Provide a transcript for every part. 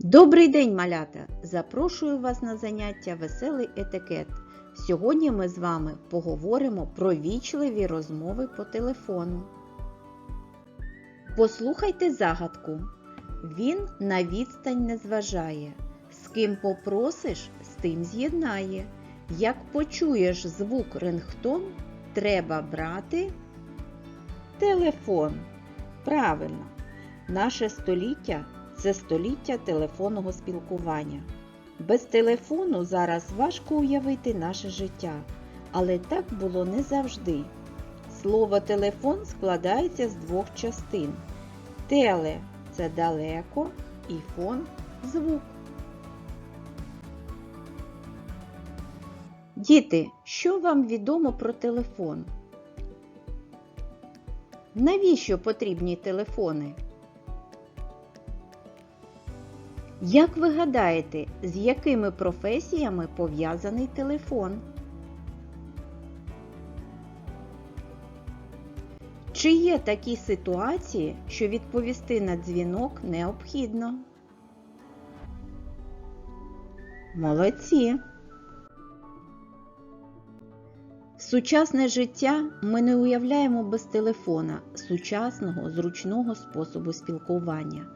Добрий день, малята! Запрошую вас на заняття Веселий етикет. Сьогодні ми з вами поговоримо про вічливі розмови по телефону. Послухайте загадку. Він на відстань не зважає. З ким попросиш, з тим з'єднає. Як почуєш звук рингтон, треба брати телефон. Правильно, наше століття це століття телефонного спілкування. Без телефону зараз важко уявити наше життя, але так було не завжди. Слово телефон складається з двох частин. Теле це далеко і фон звук. Діти, що вам відомо про телефон? Навіщо потрібні телефони? Як ви гадаєте, з якими професіями пов'язаний телефон? Чи є такі ситуації, що відповісти на дзвінок необхідно? Молодці! Сучасне життя ми не уявляємо без телефона, сучасного зручного способу спілкування.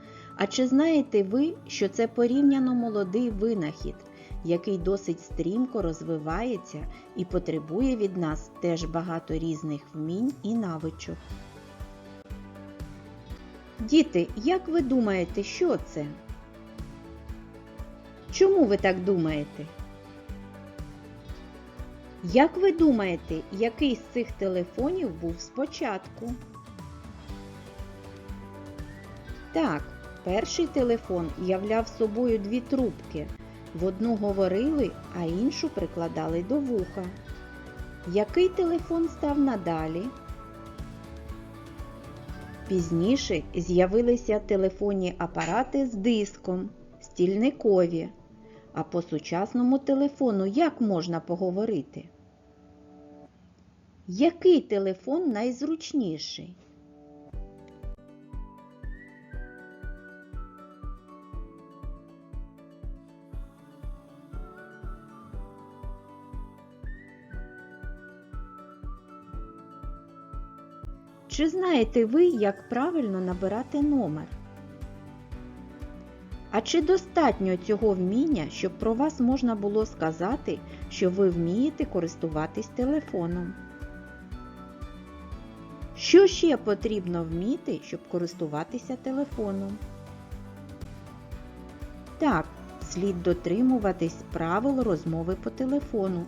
А чи знаєте ви, що це порівняно молодий винахід, який досить стрімко розвивається і потребує від нас теж багато різних вмінь і навичок? Діти, як ви думаєте, що це? Чому ви так думаєте? Як ви думаєте, який з цих телефонів був спочатку? Так, перший телефон являв собою дві трубки. В одну говорили, а іншу прикладали до вуха. Який телефон став надалі? Пізніше з'явилися телефонні апарати з диском, стільникові. А по сучасному телефону як можна поговорити? Який телефон найзручніший? Чи знаєте ви, як правильно набирати номер? А чи достатньо цього вміння, щоб про вас можна було сказати, що ви вмієте користуватись телефоном? Що ще потрібно вміти, щоб користуватися телефоном? Так, слід дотримуватись правил розмови по телефону,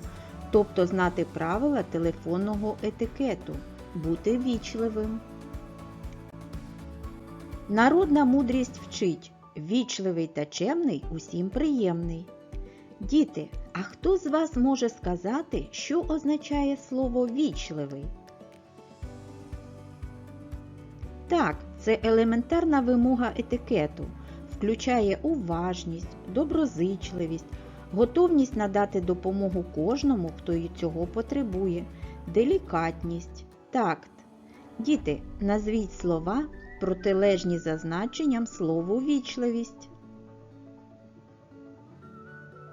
тобто знати правила телефонного етикету, бути вічливим. Народна мудрість вчить. Вічливий та чемний усім приємний. Діти, а хто з вас може сказати, що означає слово вічливий? Так, це елементарна вимога етикету, включає уважність, доброзичливість, готовність надати допомогу кожному, хто її цього потребує, делікатність, такт. Діти, назвіть слова, протилежні за значенням слову вічливість.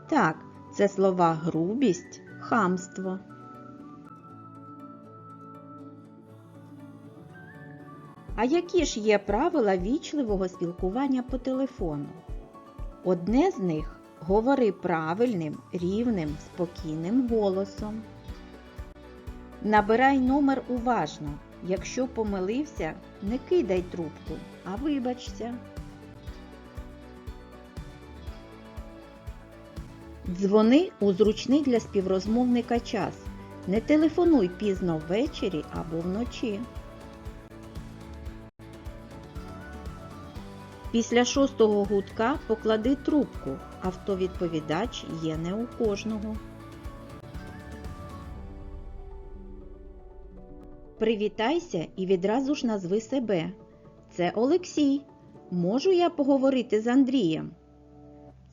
Так, це слова грубість, хамство. А які ж є правила вічливого спілкування по телефону? Одне з них говори правильним, рівним, спокійним голосом. Набирай номер уважно. Якщо помилився, не кидай трубку, а вибачся. Дзвони у зручний для співрозмовника час. Не телефонуй пізно ввечері або вночі. Після шостого гудка поклади трубку. Автовідповідач є не у кожного. Привітайся і відразу ж назви себе. Це Олексій. Можу я поговорити з Андрієм?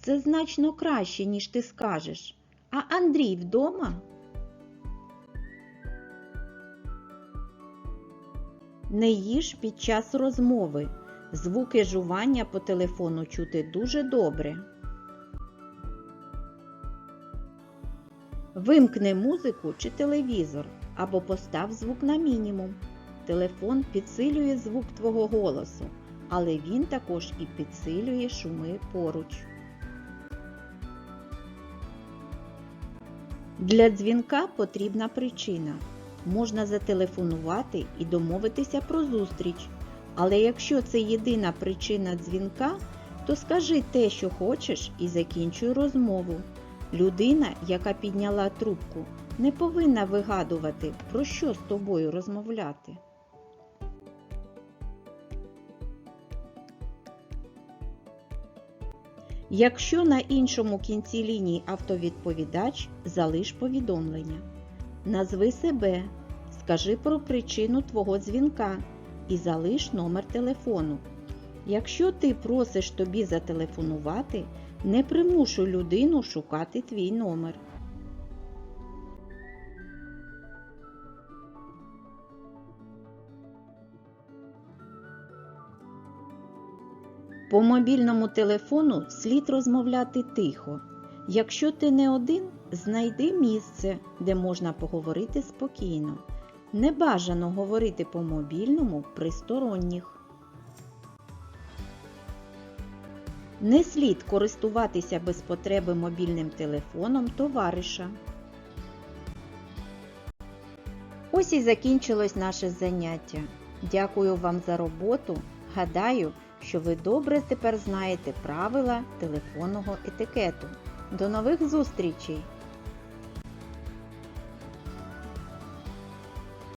Це значно краще, ніж ти скажеш. А Андрій вдома? Не їж під час розмови. Звуки жування по телефону чути дуже добре. Вимкни музику чи телевізор або постав звук на мінімум. Телефон підсилює звук твого голосу, але він також і підсилює шуми поруч. Для дзвінка потрібна причина. Можна зателефонувати і домовитися про зустріч. Але якщо це єдина причина дзвінка, то скажи те, що хочеш, і закінчуй розмову. Людина, яка підняла трубку, не повинна вигадувати, про що з тобою розмовляти. Якщо на іншому кінці лінії автовідповідач, залиш повідомлення. Назви себе, скажи про причину твого дзвінка і залиш номер телефону. Якщо ти просиш тобі зателефонувати, не примушуй людину шукати твій номер. По мобільному телефону слід розмовляти тихо. Якщо ти не один, знайди місце, де можна поговорити спокійно. Не бажано говорити по мобільному при сторонніх. Не слід користуватися без потреби мобільним телефоном товариша. Ось і закінчилось наше заняття. Дякую вам за роботу. Гадаю, що ви добре тепер знаєте правила телефонного етикету. До нових зустрічей!